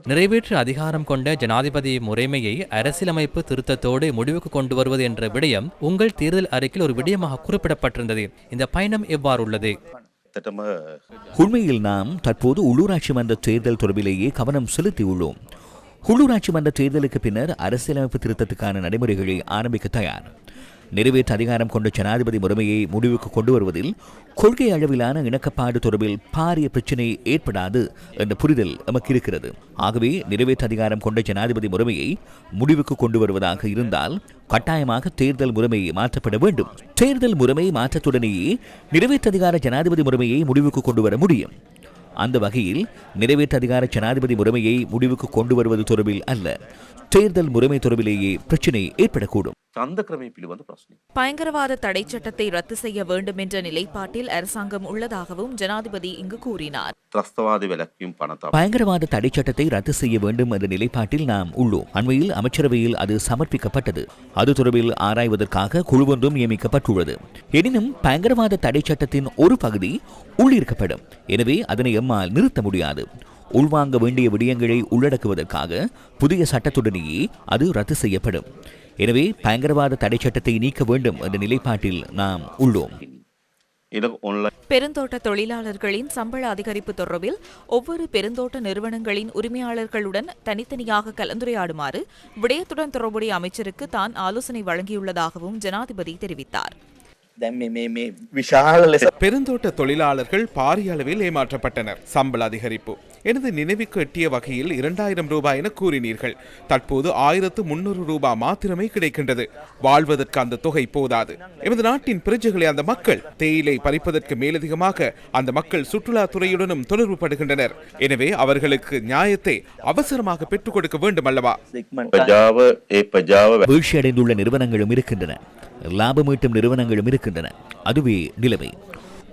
நிறைவேற்று அதிகாரம் கொண்ட ஜனாதிபதி முறைமையை அரசியலமைப்பு திருத்தத்தோடு முடிவுக்கு கொண்டு வருவது என்ற விடயம் உங்கள் தேர்தல் அறிக்கையில் ஒரு விடயமாக குறிப்பிடப்பட்டிருந்தது. இந்த பயணம் எவ்வாறு உள்ளது உண்மையில் நாம் தற்போது உள்ளூராட்சி மன்ற தேர்தல் தொடர்பிலேயே கவனம் செலுத்தியுள்ளோம். உள்ளூராட்சி மன்ற தேர்தலுக்கு பின்னர் அரசியலமைப்பு திருத்தத்துக்கான நடைமுறைகளை ஆரம்பிக்க தயார். நிறைவேற்று அதிகாரம் கொண்ட ஜனாதிபதி முறைமையை முடிவுக்கு கொண்டு வருவதில் கொள்கை அளவிலான இணக்கப்பாடு தொடர்பில் பாரிய பிரச்சினை ஏற்படாது என்ற புரிதல் நமக்கு இருக்கிறது ஆகவே நிறைவேற்று அதிகாரம் கொண்ட ஜனாதிபதி முறைமையை முடிவுக்கு கொண்டு வருவதாக இருந்தால் கட்டாயமாக தேர்தல் முறைமை மாற்றப்பட வேண்டும். தேர்தல் முறைமை மாற்றத்துடனேயே நிறைவேற்று அதிகார ஜனாதிபதி முறைமையை முடிவுக்கு கொண்டு வர முடியும். அந்த வகையில் நிறைவேற்று அதிகார ஜனாதிபதி முறைமையை முடிவுக்கு கொண்டு வருவது தொடர்பில் அல்ல. தேர்தல் முறைமை தொடர்பிலேயே பிரச்சினை ஏற்படக்கூடும். பயங்கரவாத தடை சட்டத்தை ரத்து செய்ய வேண்டும் என்ற நிலைப்பாட்டில் அரசாங்கம் உள்ளதாகவும் ஜனாதிபதி இங்கு கூறினார். பயங்கரவாத தடை சட்டத்தை ரத்து செய்ய வேண்டும் என்ற நிலைப்பாட்டில் நாம் உள்ளோம். அண்மையில் அமைச்சரவையில் அது சமர்ப்பிக்கப்பட்டது. அது தொடர்பில் ஆராய்வதற்காக குழுவொன்றும் நியமிக்கப்பட்டுள்ளது. எனினும் பயங்கரவாத தடை சட்டத்தின் ஒரு பகுதி உள்ளிருக்கப்படும். எனவே அதனை எம்மால் நிறுத்த முடியாது. உள்வாங்க வேண்டிய விடயங்களை உள்ளடக்குவதற்காக புதிய சட்டத்துடனேயே அது ரத்து செய்யப்படும். எனவே பயங்கரவாத தடை சட்டத்தை நீக்க வேண்டும் என்ற நிலைப்பாட்டில் நாம் உள்ளோம். பெருந்தோட்ட தொழிலாளர்களின் சம்பள அதிகரிப்பு தொடர்பில் ஒவ்வொரு பெருந்தோட்ட நிறுவனங்களின் உரிமையாளர்களுடன் தனித்தனியாக கலந்துரையாடுமாறு விடயத்துடன் தொடர்புடைய அமைச்சருக்கு தான் ஆலோசனை வழங்கியுள்ளதாகவும் ஜனாதிபதி தெரிவித்தார். பெருந்தோட்ட தொழிலாளர்கள் பாரிய அளவில் ஏமாற்றப்பட்டனர். சம்பள அதிகரிப்பு. எனது நினைவுக்கு எட்டிய வகையில் இரண்டாயிரம் ரூபாய் என கூறினீர்கள். தற்போது ஆயிரத்து முன்னூறு ரூபாய் மாத்திரமே கிடைக்கின்றது. வாழ்வதற்கு அந்த தொகை போதாது. எமது நாட்டின் பிரிட்ஜுகளை அந்த மக்கள் தேயிலை பறிப்பதற்கு மேலதிகமாக அந்த மக்கள் சுற்றுலா துறையுடனும் தொடர்பு படுகின்றனர் எனவே அவர்களுக்கு நியாயத்தை அவசரமாக பெற்றுக் கொடுக்க வேண்டும் அல்லவா வீழ்ச்சியடைந்துள்ள நிறுவனங்களும் இருக்கின்றன. லாபம் ஈட்டும் நிறுவனங்களும் இருக்கின்றன. அதுவே நிலைமை.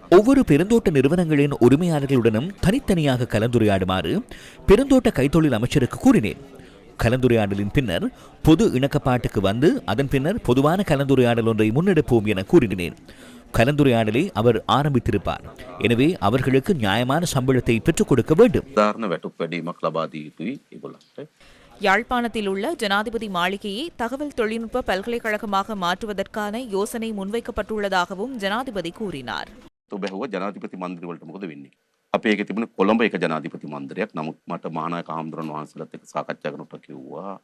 ஒவ்வொரு பெருந்தோட்ட நிறுவனங்களின் உரிமையாளர்களுடனும் தனித்தனியாக கலந்துரையாடுமாறு பெருந்தோட்ட கைத்தொழில் அமைச்சருக்கு கூறினேன். கலந்துரையாடலின் பின்னர் பொது இணக்கப்பாட்டுக்கு வந்து அதன் பின்னர் பொதுவான கலந்துரையாடல் ஒன்றை முன்னெடுப்போம் என கூறினேன். கலந்துரையாடலை அவர் ஆரம்பித்திருப்பார். எனவே அவர்களுக்கு நியாயமான சம்பளத்தை பெற்றுக் கொடுக்க வேண்டும். ධාරණ වැටුප් වැඩීමක් ලබාදී යුතුයි ඒගොල්ලන්ට. யாழ்ப்பாணத்தில் உள்ள ஜனாதிபதி மாளிகையை தகவல் தொழில்நுட்ப பல்கலைக்கழகமாக மாற்றுவதற்கான யோசனை முன்வைக்கப்பட்டுள்ளதாகவும் ஜனாதிபதி கூறினார் බැහුව ජනාධිපති මන්දිරවලට මොකද වෙන්නේ. අප ඒක තිබුණ කොළඹ එක ජනාධිපති මන්දරයක් නමුත් මට මානායක හාමුදුරන් වහන්සලත් එක්ක සාකච්ඡා කරනකොට කිව්වා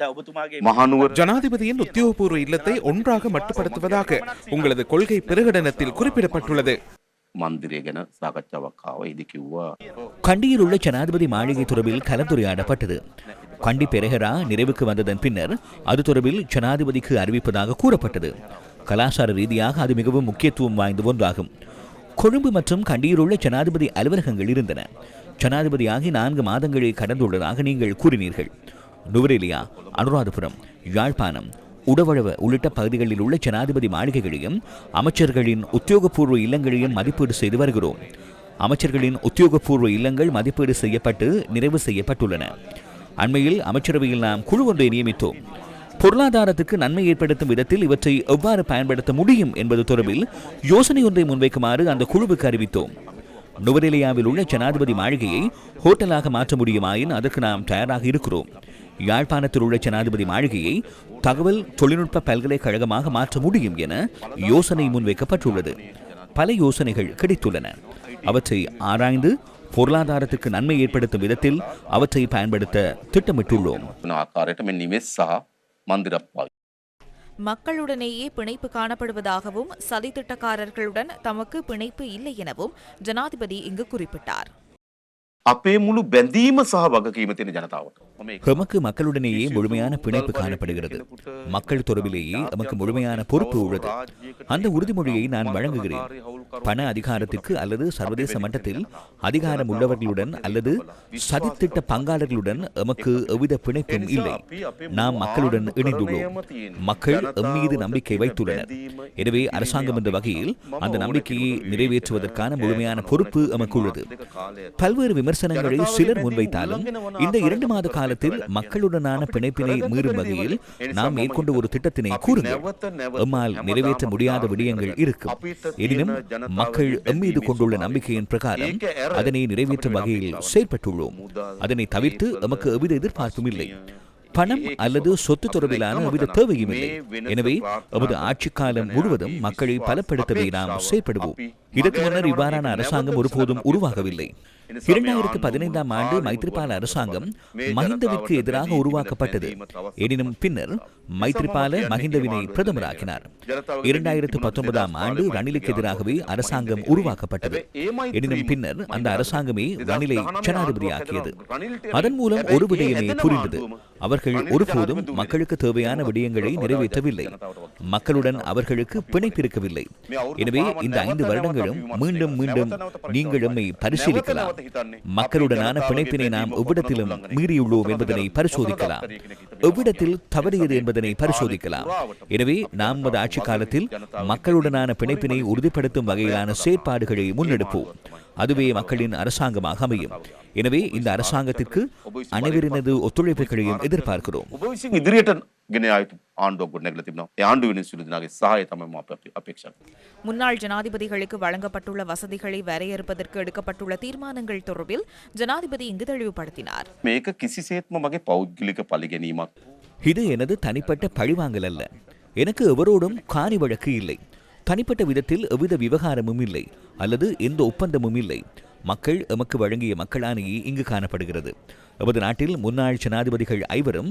දැන් ඔබතුමාගේ මහනුවර ஜனாதிபதியின் உத்தியோகபூர்வ இல்லத்தை ஒன்றாக மட்டுப்படுத்துவதாக உங்களது கொள்கை பிரகடனத்தில் குறிப்பிடப்பட்டுள்ளது මන්දිරය ගැන සාකච්ඡාවක් ආව ඉදි කිව්වා கண்டியில் உள்ள ஜனாதிபதி மாளிகை தொடர்பில் கலந்துரையாடப்பட்டது கண்டி பெரஹரா நிறைவுக்கு வந்ததன் பின்னர் அது தொடர்பில் ஜனாதிபதிக்கு அறிவிப்பதாக கூறப்பட்டது. கலாச்சார ரீதியாக அது மிகவும் முக்கியத்துவம் வாய்ந்த ஒன்றாகும். கொழும்பு மற்றும் கண்டியில் உள்ள ஜனாதிபதி அலுவலகங்கள் இருந்தன. ஜனாதிபதியாகி நான்கு மாதங்களை கடந்துள்ளதாக நீங்கள் கூறினீர்கள். நுவரெலியா அனுராதபுரம் யாழ்ப்பாணம் உடவழவு உள்ளிட்ட பகுதிகளில் உள்ள ஜனாதிபதி மாளிகைகளையும் அமைச்சர்களின் உத்தியோகபூர்வ இல்லங்களையும் மதிப்பீடு செய்து வருகிறோம். அமைச்சர்களின் உத்தியோகபூர்வ இல்லங்கள் மதிப்பீடு செய்யப்பட்டு நிறைவு செய்யப்பட்டுள்ளன. அண்மையில் அமைச்சரவையில் நாம் குழு ஒன்றை நியமித்தோம். பொருளாதாரத்துக்கு நன்மை ஏற்படுத்தும் விதத்தில் இவற்றை எவ்வாறு பயன்படுத்த முடியும் என்பது தொடர்பில் யோசனை ஒன்றை முன்வைக்குமாறு அந்த குழுவுக்கு அறிவித்தோம். நுவரெலியாவில் உள்ள ஜனாதிபதி மாளிகையை ஹோட்டலாக மாற்ற முடியுமாயின் அதற்கு நாம் தயாராக இருக்கிறோம். யாழ்ப்பாணத்தில் உள்ள ஜனாதிபதி மாளிகையை தகவல் தொழில்நுட்ப பல்கலைக்கழகமாக மாற்ற முடியும் என யோசனை முன்வைக்கப்பட்டுள்ளது. பல யோசனைகள் கிடைத்துள்ளன. அவற்றை ஆராய்ந்து பொருளாதாரத்திற்கு நன்மை ஏற்படுத்தும் விதத்தில் அவற்றை பயன்படுத்த திட்டமிட்டுள்ளோம். மக்களுடனேயே பிணைப்பு காணப்படுவதாகவும் சதித்திட்டக்காரர்களுடன் தமக்கு பிணைப்பு இல்லை எனவும் ஜனாதிபதி இங்கு குறிப்பிட்டார். අපේ මුළු බැඳීම සහ වගකීම තියෙන ජනතාවට. මම ඒක எமக்கு மக்களுடனேயே முழுமையான பிணைப்பு காணப்படுகிறது மக்கள் தொடர்பிலேயே எமக்கு முழுமையான பொறுப்பு உள்ளது அந்த உறுதிமொழியை நான் வழங்குகிறேன் பண அதிகாரத்திற்கு அல்லது சர்வதேச மட்டத்தில் அதிகாரம் உள்ளவர்களுடன் அல்லது சதித்திட்ட பங்காளர்களுடன் எமக்கு எவ்வித பிணைப்பும் இல்லை நாம் மக்களுடன் இணைந்துள்ளோம் மக்கள் எம் மீது நம்பிக்கை வைத்துள்ளனர் எனவே அரசாங்கம் என்ற வகையில் அந்த நம்பிக்கையை நிறைவேற்றுவதற்கான முழுமையான பொறுப்பு எமக்கு உள்ளது பல்வேறு விமர்சனங்களை சிலர் முன்வைத்தாலும் இந்த இரண்டு மாத கால காலத்தில் மக்களுடனான பிணைப்பினை மீறும் வகையில் நாம் மேற்கொண்ட ஒரு திட்டத்தினை கூறுங்கள். எம்மால் நிறைவேற்ற முடியாத விடயங்கள் இருக்கும். எனினும் மக்கள் எம்மீது கொண்டுள்ள நம்பிக்கையின் பிரகாரம் அதனை நிறைவேற்றும் வகையில் செயற்பட்டுள்ளோம். அதனை தவிர்த்து எமக்கு எவ்வித எதிர்பார்ப்பும் இல்லை. பணம் அல்லது சொத்து தொடர்பிலான எவ்வித தேவையும் இல்லை. எனவே எமது ஆட்சி காலம் முழுவதும் மக்களை பலப்படுத்தவே நாம் செயற்படுவோம். இதற்கு முன்னர் இவ்வாறான அரசாங்கம் ஒருபோதும் உருவாகவில்லை. இரண்டாயிரத்து பதினைந்தாம் ஆண்டு மைத்ரிபால அரசாங்கம் மஹிந்தவிற்கு எதிராக உருவாக்கப்பட்டது. எனினும் பின்னர் மைத்ரிபால மஹிந்தவினை பிரதமராக்கினார். இரண்டாயிரத்து பத்தொன்பதாம் ஆண்டு ரணிலுக்கு எதிராகவே அரசாங்கம் உருவாக்கப்பட்டது. எனினும் பின்னர் அந்த அரசாங்கமே ரணிலை ஜனாதிபதியாக்கியது. அதன் மூலம் ஒரு விடயமே புரிந்தது. அவர்கள் ஒருபோதும் மக்களுக்கு தேவையான விடயங்களை நிறைவேற்றவில்லை. மக்களுடன் அவர்களுக்கு பிணைப்பிருக்கவில்லை எனவே இந்த ஐந்து வருடங்களும் மீண்டும் மீண்டும் நீங்கள் எம்மை பரிசீலிக்கலாம். மக்களுடனான பிணைப்பினை நாம் எவ்விடத்திலும் மீறியுள்ளோம் என்பதனை பரிசோதிக்கலாம். எவ்விடத்தில் தவறியது என்பதனை பரிசோதிக்கலாம். எனவே நாம் நமது ஆட்சி காலத்தில் மக்களுடனான பிணைப்பினை உறுதிப்படுத்தும் வகையிலான செயற்பாடுகளை முன்னெடுப்போம். அதுவே மக்களின் அரசாங்கமாக அமையும். எனவே இந்த அரசாங்கத்திற்கு அனைவரினது ஒத்துழைப்புகளையும் எதிர்பார்க்கிறோம். முன்னாள் ஜனாதிபதிகளுக்கு வழங்கப்பட்டுள்ள வசதிகளை வரையறுப்பதற்கு எடுக்கப்பட்டுள்ள தீர்மானங்கள் தொடர்பில் ஜனாதிபதி இங்கு தெளிவுபடுத்தினார். இது எனது தனிப்பட்ட பழிவாங்கல் அல்ல. எனக்கு எவரோடும் காணி வழக்கு இல்லை. தனிப்பட்ட விதத்தில் எவ்வித விவகாரமும் இல்லை அல்லது எந்த ஒப்பந்தமும் இல்லை. மக்கள் எமக்கு வழங்கிய மக்களாணையே இங்கு காணப்படுகிறது. எமது நாட்டில் முன்னாள் ஜனாதிபதிகள் ஐவரும்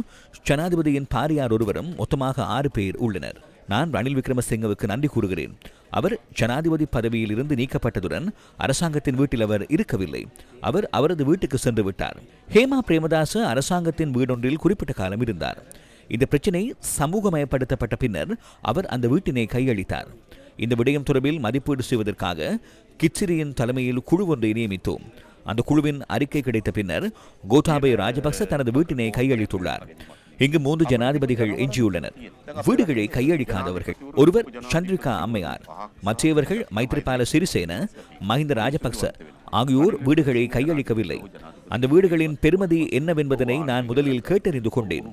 ஜனாதிபதியின் பாரியார் ஒருவரும் மொத்தமாக ஆறு பேர் உள்ளனர். நான் ரணில் விக்ரமசிங்கவுக்கு நன்றி கூறுகிறேன். அவர் ஜனாதிபதி பதவியில் இருந்து நீக்கப்பட்டதுடன் அரசாங்கத்தின் வீட்டில் அவர் இருக்கவில்லை. அவர் அவரது வீட்டுக்கு சென்று விட்டார். ஹேமா பிரேமதாச அரசாங்கத்தின் வீடொன்றில் குறிப்பிட்ட காலம் இருந்தார். இந்த பிரச்சினை சமூகமயப்படுத்தப்பட்ட பின்னர் அவர் அந்த வீட்டினை கையளித்தார். இந்த விடயம் தொடர்பில் மதிப்பீடு செய்வதற்காக கிச்சிரியின் தலைமையில் குழு ஒன்றை நியமித்தோம். அந்த குழுவின் அறிக்கை கிடைத்த பின்னர் கோட்டாபய ராஜபக்ச தனது வீட்டினை கையளித்துள்ளார். இங்கு மூன்று ஜனாதிபதிகள் எஞ்சியுள்ளனர். வீடுகளை கையளிக்காதவர்கள். ஒருவர் சந்திரிகா அம்மையார் மற்றவர்கள் மைத்ரிபால சிறிசேன மஹிந்த ராஜபக்ச ஆகியோர் வீடுகளை கையளிக்கவில்லை. அந்த வீடுகளின் பெருமதி என்னவென்பதனை நான் முதலில் கேட்டறிந்து கொண்டேன்.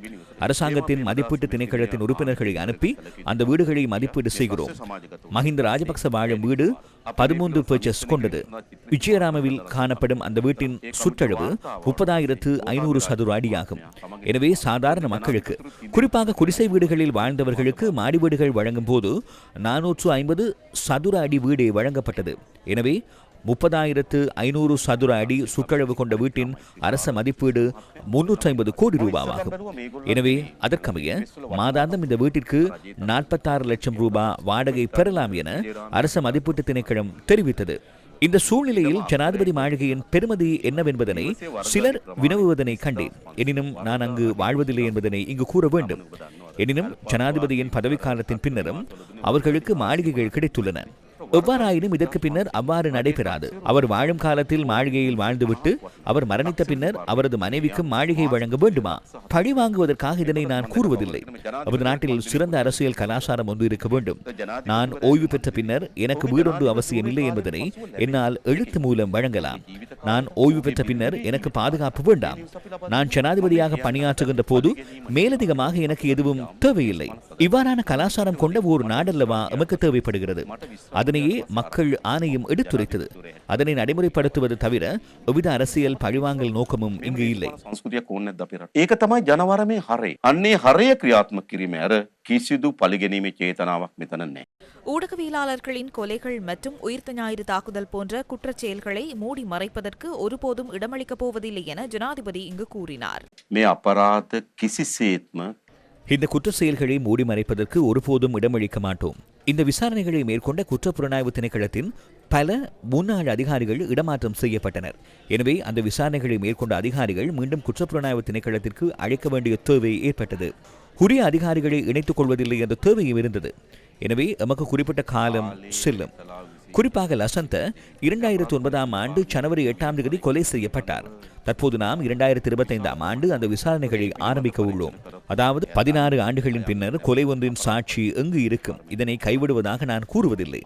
அரசாங்கத்தின் மதிப்பீட்டு திணைக்களத்தின் உறுப்பினர்களை அனுப்பி அந்த வீடுகளை மதிப்பீடு செய்கிறோம். மஹிந்த ராஜபக்ச வாழும் வீடு பதிமூன்று பர்ச்சஸ் கொண்டது. விஜயராமவில் காணப்படும் அந்த வீட்டின் சுற்றளவு முப்பதாயிரத்து ஐநூறு சதுர அடியாகும். எனவே சாதாரண மக்களுக்கு குறிப்பாக குடிசை வீடுகளில் வாழ்ந்தவர்களுக்கு மாடி வீடுகள் வழங்கும் போது நானூற்று ஐம்பது சதுர அடி வீடே வழங்கப்பட்டது. எனவே முப்பதாயிரத்து ஐநூறு சதுர அடி சுற்றளவு கொண்ட வீட்டின் அரச மதிப்பீடு முன்னூற்றி ஐம்பது கோடி ரூபாவாகும். எனவே அதற்கமைய மாதாந்தம் இந்த வீட்டிற்கு நாற்பத்தாறு லட்சம் ரூபாய் வாடகை பெறலாம் என அரச மதிப்பீட்டு திணைக்களம் தெரிவித்தது. இந்த சூழ்நிலையில் ஜனாதிபதி மாளிகையின் பெருமதி என்னவென்பதனை சிலர் வினவுவதனை கண்டேன். எனினும் நான் அங்கு வாழ்வதில்லை என்பதனை இங்கு கூற வேண்டும். எனினும் ஜனாதிபதியின் பதவிக்காலத்தின் பின்னரும் அவர்களுக்கு மாளிகைகள் கிடைத்துள்ளன. எவ்வாறாயினும் இதற்கு பின்னர் அவ்வாறு நடைபெறாது. அவர் வாழும் காலத்தில் மாளிகையில் வாழ்ந்துவிட்டு அவர் மரணித்த பின்னர் அவரது மனைவிக்கும் மாளிகை வழங்க வேண்டுமா? பழி வாங்குவதற்காக இதனை நான் கூறுவதில்லை. அவரது நாட்டில் சிறந்த அரசியல் கலாச்சாரம் ஒன்று இருக்க வேண்டும். நான் ஓய்வு பெற்ற பின்னர் எனக்கு வீடொன்று அவசியம் இல்லை என்பதனை என்னால் எழுத்து மூலம் வழங்கலாம். நான் ஓய்வு பெற்ற பின்னர் எனக்கு பாதுகாப்பு வேண்டாம் நான் ஜனாதிபதியாக பணியாற்றுகின்ற போது மேலதிகமாக எனக்கு எதுவும் தேவையில்லை இவ்வாறான கலாச்சாரம் கொண்ட ஒரு நாடல்லவா எமக்கு தேவைப்படுகிறது அதனையே மக்கள் ஆணையம் எடுத்துரைத்தது அதனை நடைமுறைப்படுத்துவது தவிர எவ்வித அரசியல் பழிவாங்கல் நோக்கமும் இங்கு இல்லை සංස්කෘතියක් ඕන්න නැද්ද අපේ රට? ඒක තමයි ජනවරමේ හරය. අන්නේ හරය ක්‍රියාත්මක කිරීම ඇර කිසිදු පලිගැනීමේ චේතනාවක් මෙතන නැහැ. ஊடகவியலாளர்களின் கொலைகள் மற்றும் உயிர்த்த ஞாயிறு தாக்குதல் போன்ற குற்றச் செயல்களை மூடி மறைப்பதற்கு ஒருபோதும் இடமளிக்கப் போவதில்லை என ஜனாதிபதி இங்கு கூறினார் මේ අපරාධ කිසිසේත්ම இந்த குற்ற செயல்களை மூடி மறைப்பதற்கு ஒருபோதும் இடமளிக்க மாட்டோம் இந்த விசாரணைகளை மேற்கொண்ட குற்றப்புலனாய்வு திணைக்களத்தின் பல முன்னாள் அதிகாரிகள் இடமாற்றம் செய்யப்பட்டனர் எனவே அந்த விசாரணைகளை மேற்கொண்ட அதிகாரிகள் மீண்டும் குற்றப்புலனாய்வு திணைக்களத்திற்கு அழைக்க வேண்டிய தேவை ஏற்பட்டது உரிய அதிகாரிகளை இணைத்துக் கொள்வதில்லை என்ற தேவையும் இருந்தது. எனவே எமக்கு குறிப்பிட்ட காலம் செல்லும். குறிப்பாக லசந்த இரண்டாயிரத்தி ஒன்பதாம் ஆண்டு ஜனவரி எட்டாம் தேதி கொலை செய்யப்பட்டார். தற்போது நாம் இரண்டாயிரத்தி இருபத்தைந்தாம் ஆண்டு அந்த விசாரணைகளை ஆரம்பிக்க உள்ளோம். அதாவது பதினாறு ஆண்டுகளின் பின்னர் கொலை ஒன்றின் சாட்சி எங்கு இருக்கும்? இதனை கைவிடுவதாக நான் கூறுவதில்லை.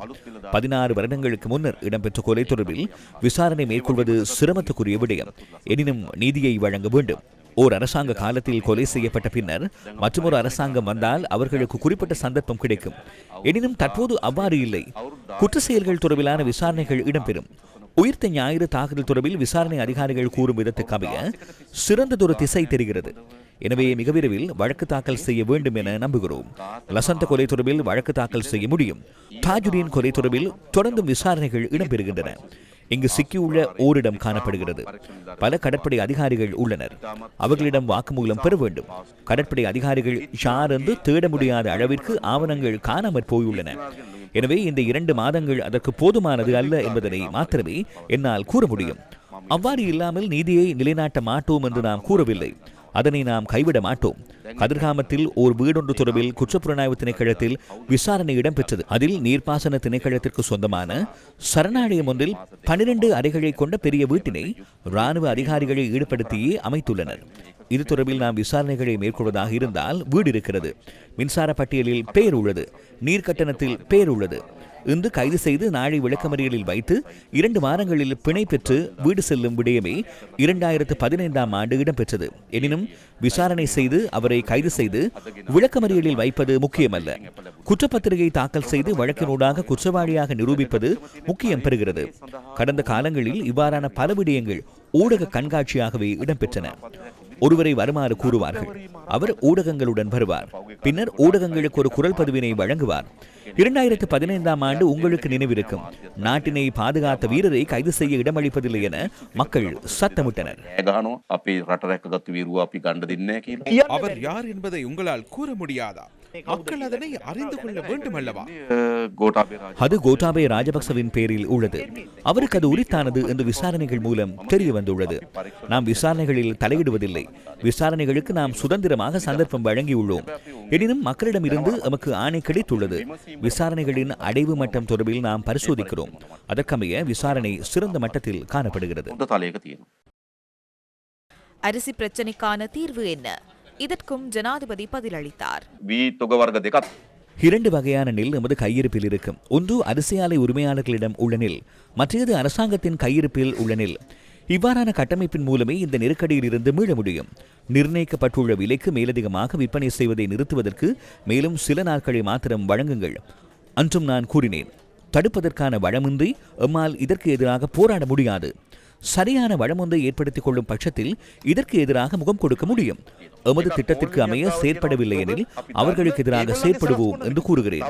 பதினாறு வருடங்களுக்கு முன்னர் இடம்பெற்ற கொலை தொடர்பில் விசாரணை மேற்கொள்வது சிரமத்துக்குரிய விடயம். எனினும் நீதியை வழங்க வேண்டும். ஓர் அரசாங்க காலத்தில் கொலை செய்யப்பட்ட பின்னர் மற்றொரு அரசாங்கம் வந்தால் அவர்களுக்கு குறிப்பிட்ட சந்தர்ப்பம் கிடைக்கும். எனினும் தற்போது அவ்வாறு இல்லை. குற்ற செயல்கள் தொடர்பிலான விசாரணைகள் இடம்பெறும். உயிர்த்த ஞாயிறு தாக்குதல் தொடர்பில் விசாரணை அதிகாரிகள் கூறும் விதத்துக்கு அமைய சிறந்ததொரு திசை தெரிகிறது. எனவே மிக விரைவில் வழக்கு தாக்கல் செய்ய வேண்டும் என நம்புகிறோம். லசந்த கொலை தொடர்பில் வழக்கு தாக்கல் செய்ய முடியும். தாஜுதீன் கொலை தொடர்பில் தொடர்ந்தும் விசாரணைகள் இடம்பெறுகின்றன. இங்கு சிக்கியுள்ள ஓரிடம் காணப்படுகிறது. பல கடற்படை அதிகாரிகள் உள்ளனர். அவர்களிடம் வாக்குமூலம் பெற வேண்டும். கடற்படை அதிகாரிகள் யார் என்று தேட முடியாத அளவிற்கு ஆவணங்கள் காணாமற் போயுள்ளன. எனவே இந்த இரண்டு மாதங்கள் அதற்கு போதுமானது அல்ல என்பதனை மாத்திரமே என்னால் கூற முடியும். அவ்வாறு இல்லாமல் நீதியை நிலைநாட்ட மாட்டோம் என்று நாம் கூறவில்லை. அதனை நாம் கைவிட மாட்டோம். கதிர்காமத்தில் ஓர் வீடொன்று தொடர்பில் குற்றப்புலனாய்வு திணைக்களத்தில் விசாரணை இடம்பெற்றது. அதில் நீர்ப்பாசன திணைக்களத்திற்கு சொந்தமான சரணாலயம் ஒன்றில் பனிரெண்டு அறைகளை கொண்ட பெரிய வீட்டினை ராணுவ அதிகாரிகளை ஈடுபடுத்தியே அமைத்துள்ளனர். இது தொடர்பில் நாம் விசாரணைகளை மேற்கொள்வதாக இருந்தால் வீடு இருக்கிறது. மின்சார பட்டியலில் பெயர் உள்ளது. நீர் கட்டணத்தில் பெயர் உள்ளது. இன்று கைது செய்து நாளை விளக்கமறியலில் வைத்து இரண்டு வாரங்களில் பிணை பெற்று வீடு செல்லும் விடயமே இரண்டாயிரத்து பதினைந்தாம் ஆண்டு இடம்பெற்றது. எனினும் விசாரணை செய்து அவரை கைது செய்து விளக்கமறியலில் வைப்பது முக்கியமல்ல. குற்றப்பத்திரிகை தாக்கல் செய்து வழக்கினூடாக குற்றவாளியாக நிரூபிப்பது முக்கியம் பெறுகிறது. கடந்த காலங்களில் இவ்வாறான பல விடயங்கள் ஊடக கண்காட்சியாகவே இடம்பெற்றன. ஒருவரை வருமாறு கூறுவார்கள். அவர் ஊடகங்களுடன் வருவார். பின்னர் ஊடகங்களுக்கு ஒரு குரல் பதிவினை வழங்குவார். இரண்டாயிரத்து பதினைந்தாம் ஆண்டு உங்களுக்கு நினைவிருக்கும். நாட்டினை பாதுகாத்த வீரரை கைது செய்ய இடமளிப்பதில்லை என மக்கள் சத்தமிட்டனர். அவர் யார் என்பதை உங்களால் கூற முடியாதா? மக்கள் அதனை அறிந்து கொள்ள வேண்டும் அல்லவா? அது கோட்டாபே ராஜபக்சவின் பேரில் உள்ளது. அவருக்கு அது உரித்தானது என்று விசாரணைகள் மூலம் தெரிய வந்துள்ளது. நாம் விசாரணைகளில் தலையிடுவதில்லை. விசாரணைகளுக்கு நாம் சுதந்திரமாக சந்தர்ப்பம் வழங்கியுள்ளோம். எனினும் மக்களிடம் இருந்து நமக்கு ஆணை கிடைத்துள்ளது. விசாரணைகளின் அடைவு மட்டம் தொடர்பில் நாம் பரிசோதிக்கிறோம். அதற்கமைய விசாரணை சிறந்த மட்டத்தில் காணப்படுகிறது. அரிசி பிரச்சனைக்கான தீர்வு என்ன? இதற்கும் ஜனாதிபதி பதிலளித்தார். இரண்டு வகையான நெல் நமது கையிருப்பில் இருக்கும். ஒன்று அரிசியாலை உரிமையாளர்களிடம் உள்ள நெல் மற்றது அரசாங்கத்தின் கையிருப்பில் உள்ள நெல். இவ்வாறான கட்டமைப்பின் மூலமே இந்த நெருக்கடியில் இருந்து மீள முடியும். நிர்ணயிக்கப்பட்டுள்ள விலைக்கு மேலதிகமாக விற்பனை செய்வதை நிறுத்துவதற்கு மேலும் சில நாட்களை மாத்திரம் வழங்குங்கள். அன்றும் நான் கூறினேன். தடுப்பதற்கான வளமின்றி எம்மால் இதற்கு எதிராக போராட முடியாது. சரியான வளமொன்றை ஏற்படுத்திக் கொள்ளும் பட்சத்தில் இதற்கு எதிராக முகம் கொடுக்க முடியும். எமது திட்டத்திற்கு அமைய செயற்படவில்லை எனில் அவர்களுக்கு எதிராக செயற்படுவோம் என்று கூறுகிறேன்.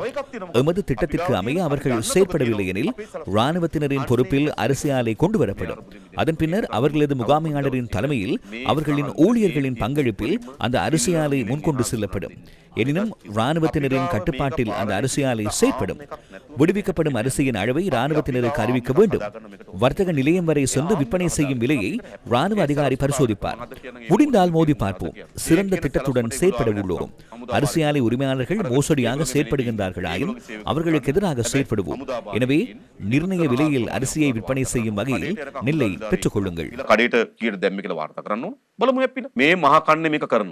எமது திட்டத்திற்கு அமைய அவர்கள் செயற்படவில்லை எனில் இராணுவத்தினரின் பொறுப்பில் அரிசி ஆலை கொண்டு வரப்படும் அதன் பின்னர் அவர்களது முகாமையாளரின் தலைமையில் அவர்களின் ஊழியர்களின் பங்களிப்பில் அந்த அரிசி ஆலை முன்கொண்டு செல்லப்படும். எனினும் இராணுவத்தினரின் கட்டுப்பாட்டில் அந்த அரிசி ஆலை செயற்படும் விடுவிக்கப்படும் அரிசியின் அளவை இராணுவத்தினருக்கு அறிவிக்க வேண்டும் வர்த்தக நிலையம் வரை சென்று விற்பனை செய்யும் விலையை இராணுவ அதிகாரி பரிசோதிப்பார் முடிந்தால் மோதி பார்ப்போம் சிறந்த திட்டத்துடன் செயற்பட உள்ளோம் அரிசி ஆலை உரிமையாளர்கள் மோசடியாக செயற்படுகின்றார்களாயின் அவர்களுக்கு எதிராக செயற்படுவோம் எனவே நிர்ணய விலையில் அரிசியை விற்பனை செய்யும் வகையில் நெல்லை பெற்றுக் கொள்ளுங்கள் කඩට කියට දැම්ම කියල වාර්තා කරන්න බලමු ඇපිට මේ මහකන්න මේක කරන